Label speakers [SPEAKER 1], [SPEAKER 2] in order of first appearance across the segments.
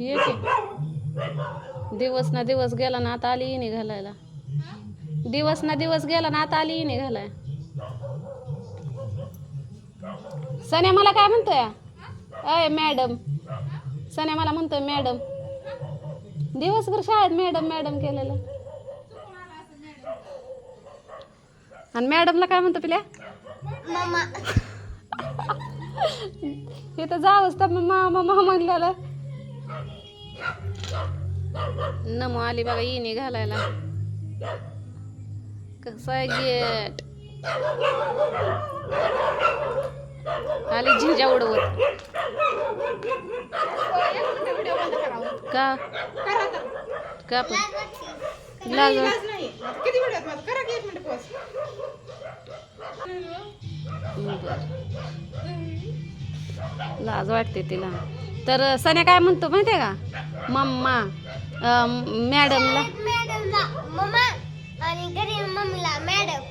[SPEAKER 1] ये दिवस ना दिवस गेला ना आता आली इने घालायला. दिवस ना दिवस गेला ना आता आली इने घालाय. सन्या मला काय म्हणतोय? अय मॅडम सन्या मला म्हणतोय मॅडम दिवसभर शाळेत मॅडम मॅडम केलेलं. आणि मॅडमला काय म्हणतो पिल्या? इथं जावंच तर मामा मामा म्हणलेलं. नमो आली बघा इने घालायला. कसं आहे गेट? आली झिंजा उडवत. का? का पण? लाज
[SPEAKER 2] किती मिनिटात माझं करा की एक मिनिट पॉज
[SPEAKER 1] लाज वाटते तिला. तर सन्या काय म्हणतो माहितीये का? मम्मा अं, मॅडमला
[SPEAKER 3] मॅडमला मम्मा आणि घरी मम्मीला मॅडम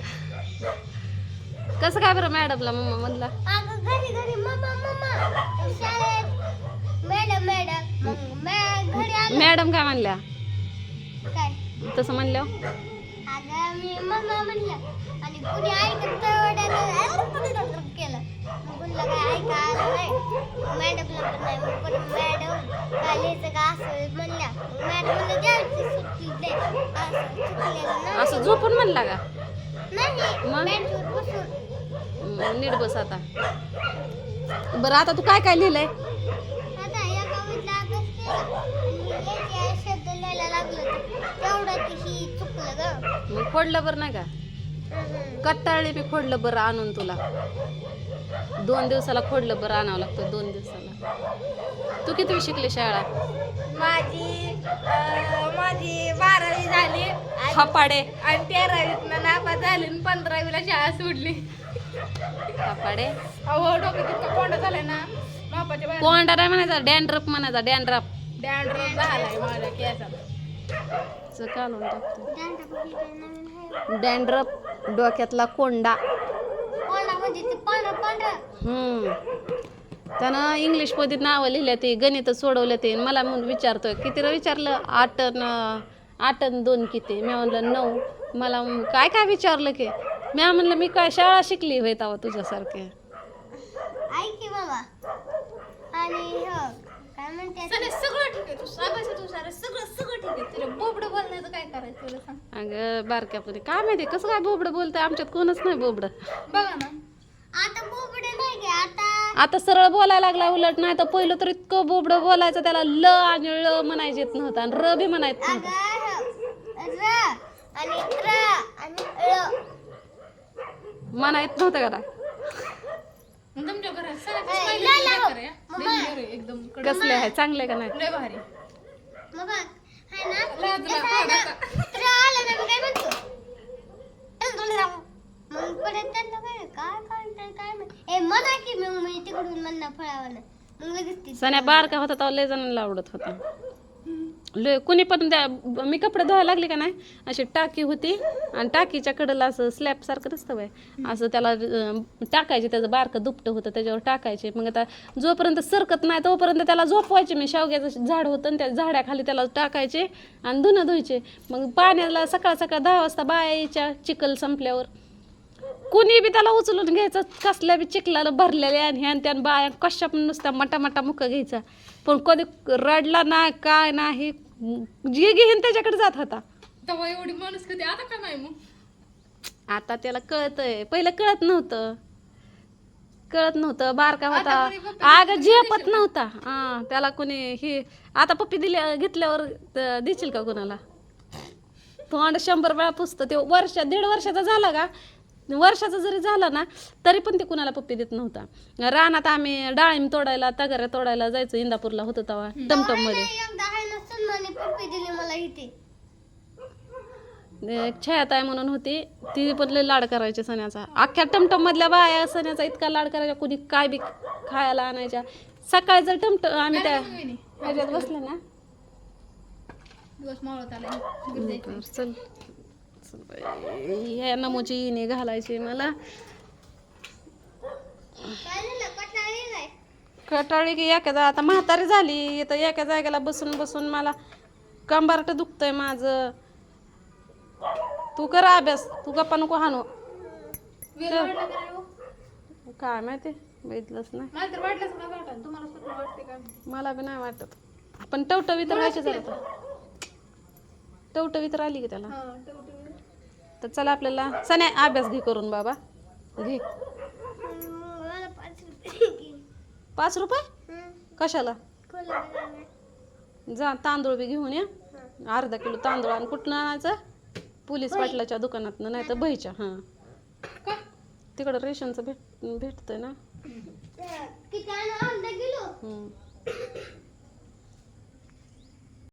[SPEAKER 1] कसं काय बरं मॅडमला मम्मा म्हणला
[SPEAKER 3] अगं घरी घरी मम्मा मम्मा. शाळेत. मॅडम मॅडम घरी आलं.
[SPEAKER 1] मॅडम काय म्हणल्या?
[SPEAKER 3] काय?
[SPEAKER 1] तसं म्हणलं
[SPEAKER 3] अगं मी मम्मा आणि कुणी ऐकत केलं. काय ऐका आलं नाही. मॅडमला पण नाही मॅडम काय लिहायचं का असं म्हणल्या मग मॅडम म्हणलं द्यायची सुट्टी दे असं
[SPEAKER 1] झोपून म्हणला का?
[SPEAKER 3] नाही
[SPEAKER 1] मग? नीट बस आता. बरं आता तू काय काय लिहिलंय? मग खोडलं बरं नाही का? कट्टाळली मी खोडलं बरं आणून तुला. दोन दिवसाला खोडलं बरं आणावं लागतं दोन दिवसाला. तू किती शिकली शाळा?
[SPEAKER 2] माझी माझी बारावी झाली.
[SPEAKER 1] फापाडे
[SPEAKER 2] आणि तेरावीत नापास झाली आणि पंधरावीला शाळा सोडली. अहो डोकं तितकं कोंड झालंय ना.
[SPEAKER 1] कोंडा नाही म्हणायचा डॅन्ड्रप म्हणायचा डॅन्ड्रप.
[SPEAKER 2] डॅन्ड्रफ झालाय माझ्या केसात.
[SPEAKER 1] काढून टाकतो. डॅन्ड्रप डोक्यातला कोंडा.
[SPEAKER 3] म्हणजे
[SPEAKER 1] हम्म. त्यानं इंग्लिशमध्ये नावं लिहिल्या ते गणित सोडवलं ते. मला म्हणून विचारतोय किती रे विचारलं? आठ न आठ न दोन किती? मी म्हणलं नऊ. मला काय काय विचारलं की? मी म्हणलं मी काय शाळा शिकली होय तेव्हा तुझ्यासारखे.
[SPEAKER 3] ऐक की बाबा आणि हो काय म्हणते
[SPEAKER 2] सगळं सगळं ठीक आहे तू सांगायचं तू सारं सगळं सगळं ठीक आहे. तुला बोबडं बोलण्याचं काय करायचं तुला सांग.
[SPEAKER 1] अगं बारक्यापणी काय माहिती कसं काय बोबडं बोलतंय? आमच्यात कोणच नाही बोबडं.
[SPEAKER 2] बघा ना.
[SPEAKER 3] आता बोबडे नाही गे आता
[SPEAKER 1] आता सरळ बोलायला लागला उलट नाही तर पहिलं तर इतकं बोबडं बोलायचं त्याला ल आणि ळ म्हणायचं येत नव्हतं आणि र बी म्हणायचं नव्हतं.
[SPEAKER 3] अगं र आणि त्र आणि ळ.
[SPEAKER 1] म्हणा येत नव्हतं का
[SPEAKER 2] तुमच्या घरात सगळ्यात पहिलं. डेंजर आहे. एकदम कडक.
[SPEAKER 1] कसले आहे चांगले का नाही?
[SPEAKER 2] लय भारी.
[SPEAKER 3] मग बघ. हाय ना?
[SPEAKER 2] लाज
[SPEAKER 3] कसं
[SPEAKER 2] ना,
[SPEAKER 3] आहे ना
[SPEAKER 2] भागाचा.
[SPEAKER 3] त्र आलं ना मग काय म्हणतो? मग परत त्यांना काय काय काय काय म्हण- ए म्हणा की मग मी तिकडून म्हणणं फळावं मग लगेच ती
[SPEAKER 1] सण्या बारका होता तेव्हा लय जणांना आवडत होता. लय कुणी पण त्या मी कपडे धुवायला लागले का नाही अशी टाकी होती. आणि टाकीच्या कडेला असं स्लॅब सारखं नसतं बाय असं त्याला टाकायचे त्याचं बारकं दुपटं होतं त्याच्यावर टाकायचे. मग आता जोपर्यंत सरकत नाही तोपर्यंत त्याला झोपवायचे. मी शेवग्याचं झाड होतं आणि त्या झाडाखाली त्याला टाकायचे आणि धुणं धुवायचे. मग पाण्याला सकाळ सकाळ दहा वाजता बाया यायच्या चिखल संपल्यावर कुणी बी त्याला उचलून घ्यायचं कसल्या बी चिखलाला भरलेल्या आणि ह्यान त्यान बाया कशा पण नुसत्या मटा मटा मुख घ्यायचा. पण कधी रडला नाही काय नाही जे घेईन त्याच्याकडे जात होता.
[SPEAKER 2] तेव्हा एवढी माणूस कधी आता का नाही मग?
[SPEAKER 1] आता त्याला कळतंय. पहिलं कळत नव्हतं. कळत नव्हतं. बारका होता.
[SPEAKER 2] आता कोणी पप्पी
[SPEAKER 1] अगं झेपत नव्हता. हा त्याला कोणी हे आता पप्पी दिल्या घेतल्यावर त- देशील का कोणाला? तोंड शंभर वेळा पुसतं. ते वर्ष दीड वर्षाचा झाला का? वर्षाचा जरी झाला ना तरी पण ते कुणाला पप्पी देत नव्हता. रानात आम्ही डाळिंब तोडायला तगाऱ्या तोडायला जायचो इंदापूरला होतो तेव्हा टमटममध्ये. छायाताई म्हणून होती ती पण लय लाड करायची सण्याचा. अख्ख्या टमटम मधल्या बाया सण्याचा इतका लाड करायचा कुणी काय बी खायला आणायच्या. सकाळी जर टमटम आम्ही त्या ह्याच्यात बसले ना.
[SPEAKER 2] दिवस
[SPEAKER 1] चल. चल बाई. ह्या नमोची इणे घालायची मला.
[SPEAKER 3] कटाळी
[SPEAKER 1] की एका जा आता म्हातारी झाली तर एका जागेला बसून बसून मला कंबारट दुखतंय माझं. तू कर अभ्यास तू गप्पा नको हाणू. काय माहिती बघितलंच नाही.
[SPEAKER 2] मला
[SPEAKER 1] बी नाही वाटत. पण टवटवी तर व्हायची जरा टवटवी तर आली की त्याला.
[SPEAKER 2] टवटवी.
[SPEAKER 1] तर चला आपल्याला सण्या अभ्यास घे करून बाबा. घे.
[SPEAKER 3] पाच रुपये?
[SPEAKER 1] कशाला? जा तांदूळ बी घेऊन या. अर्धा किलो तांदूळ आणि. कुठनं आणायचं? पोलीस पाटलाच्या दुकानातनं नाही तर बहीच्या हां.
[SPEAKER 2] का
[SPEAKER 1] तिकडं रेशनचं भेट भेटतंय ना.